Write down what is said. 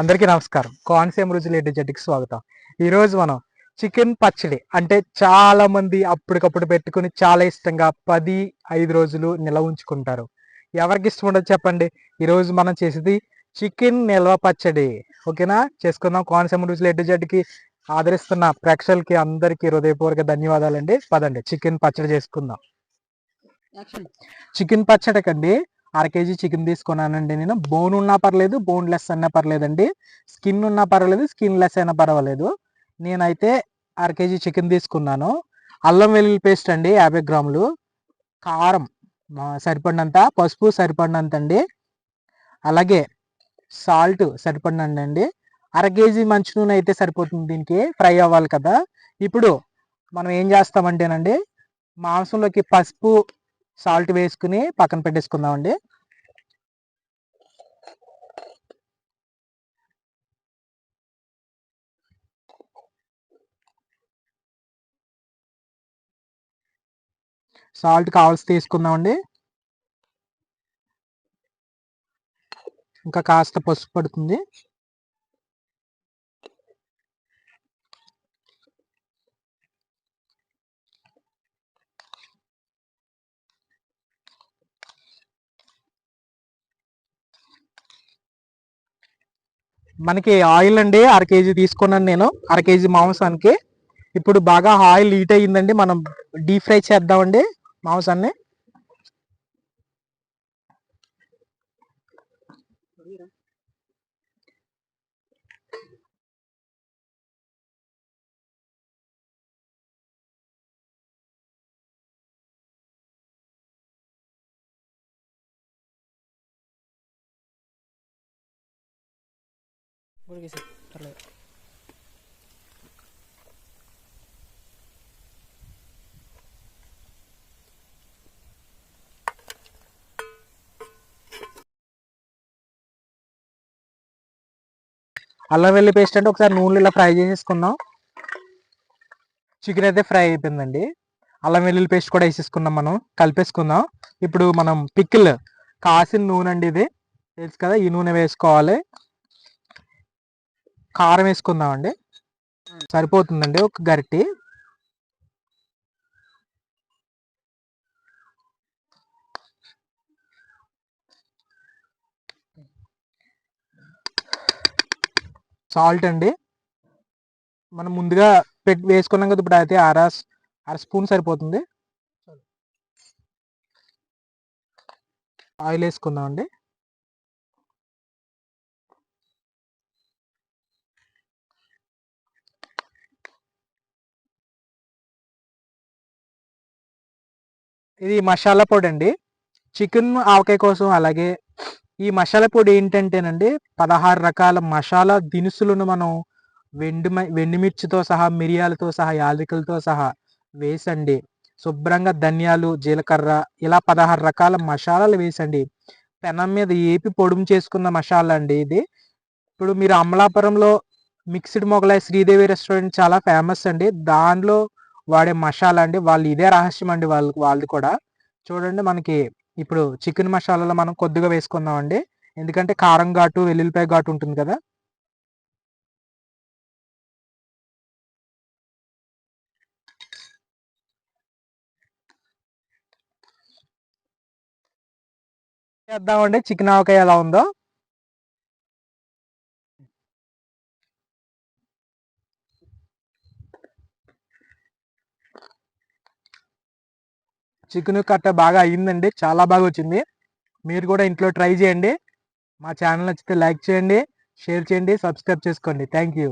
అందరికీ నమస్కారం. కోనసీమ రుజులు ఎడ్డు జడ్డికి స్వాగతం ఈరోజు మనం చికెన్ పచ్చడి అంటే చాలా మంది అప్పటికప్పుడు పెట్టుకుని చాలా ఇష్టంగా పది ఐదు రోజులు నిల్వ ఉంచుకుంటారు. ఎవరికి ఇష్టం ఉండదు చెప్పండి. ఈరోజు మనం చేసేది చికెన్ నిల్వ పచ్చడి. ఓకేనా? చేసుకుందాం. కోనసీమ రుజులు ఎడ్డు జడ్డికి ఆదరిస్తున్న ప్రేక్షకులకి అందరికీ హృదయపూర్వక ధన్యవాదాలండి. పదండి. చికెన్ పచ్చడి చేసుకుందాం. చికెన్ పచ్చడికండి అర కేజీ చికెన్ తీసుకున్నానండి నేను. బోన్ ఉన్నా పర్లేదు బోన్ లెస్ అన్నా పర్లేదండి. స్కిన్ ఉన్నా పర్వాలేదు స్కిన్ లెస్ అయినా పర్వాలేదు. నేనైతే అర కేజీ చికెన్ తీసుకున్నాను. అల్లం వెల్లుల్లి పేస్ట్ అండి యాభై గ్రాములు. కారం సరిపడినంత పసుపు సరిపడినంత అండి అలాగే సాల్ట్ సరిపడినండి అండి. అర కేజీ మంచి నూనె అయితే సరిపోతుంది దీనికి ఫ్రై అవ్వాలి కదా. ఇప్పుడు మనం ఏం చేస్తామంటేనండి మాంసంలోకి పసుపు సాల్ట్ వేసుకుని పక్కన పెట్టేసుకుందామండి. సాల్ట్ కావాల్సి తీసుకుందామండి. ఇంకా కాస్త పసుపు పడుతుంది. మనకి ఆయిల్ అండి అర కేజీ తీసుకున్నాను నేను. అర కేజీ మాంసానికి. ఇప్పుడు బాగా ఆయిల్ హీట్ అయ్యిందండి. మనం డీప్ ఫ్రై చేద్దామండి మాంసాన్ని. అల్లం వెల్లి పేస్ట్ అంటే ఒకసారి నూనెలు ఇలా ఫ్రై చేసేసుకున్నాం చికెన్ అయితే ఫ్రై అయిపోయిందండి. అల్లం వెల్లుల్లి పేస్ట్ కూడా వేసేసుకున్నాం మనం కలిపేసుకుందాం. ఇప్పుడు మనం పిక్కిల్ కాసిన నూనె అండి ఇది. తెలుసు కదా ఈ నూనె వేసుకోవాలి. కారం వేసుకుందాం అండి సరిపోతుందండి ఒక గరిటి. సాల్ట్ అండి. మనం ముందుగా పెట్టి వేసుకున్నాం కదా ఇప్పుడు అయితే అర అర స్పూన్ సరిపోతుంది. ఆయిల్ వేసుకుందాం అండి ఇది మసాలా పొడి అండి చికెన్ ఆవకాయ కోసం అలాగే ఈ మసాలా పొడి ఏంటంటేనండి పదహారు రకాల మసాలా దినుసులను మనం వెండి వెండిమిర్చితో సహా మిరియాలతో సహా యాలకులతో సహా వేసండి. శుభ్రంగా ధనియాలు జీలకర్ర ఇలా పదహారు రకాల మసాలాలు వేసండి. పెనం మీద ఏపి పొడుము చేసుకున్న మసాలా అండి ఇది. ఇప్పుడు మీరు అమలాపురంలో మిక్స్డ్ మొగలాయి శ్రీదేవి రెస్టారెంట్ చాలా ఫేమస్ అండి. దానిలో వాడే మసాలా అండి. వాళ్ళు ఇదే రహస్యం అండి వాళ్ళు వాళ్ళది కూడా. చూడండి మనకి ఇప్పుడు చికెన్ మసాలాలో మనం కొద్దిగా వేసుకుందాం అండి ఎందుకంటే కారం ఘాటు వెల్లుల్లిపాయ ఘాటు ఉంటుంది కదా. చేద్దామండి చికెన్ ఆవకాయ ఎలా ఉందో. చికెన్ కట్ట బాగా అయ్యిందండి. చాలా బాగా వచ్చింది. మీరు కూడా ఇంట్లో ట్రై చేయండి. మా ఛానల్ నచ్చితే లైక్ చేయండి షేర్ చేయండి సబ్స్క్రైబ్ చేసుకోండి. Thank you.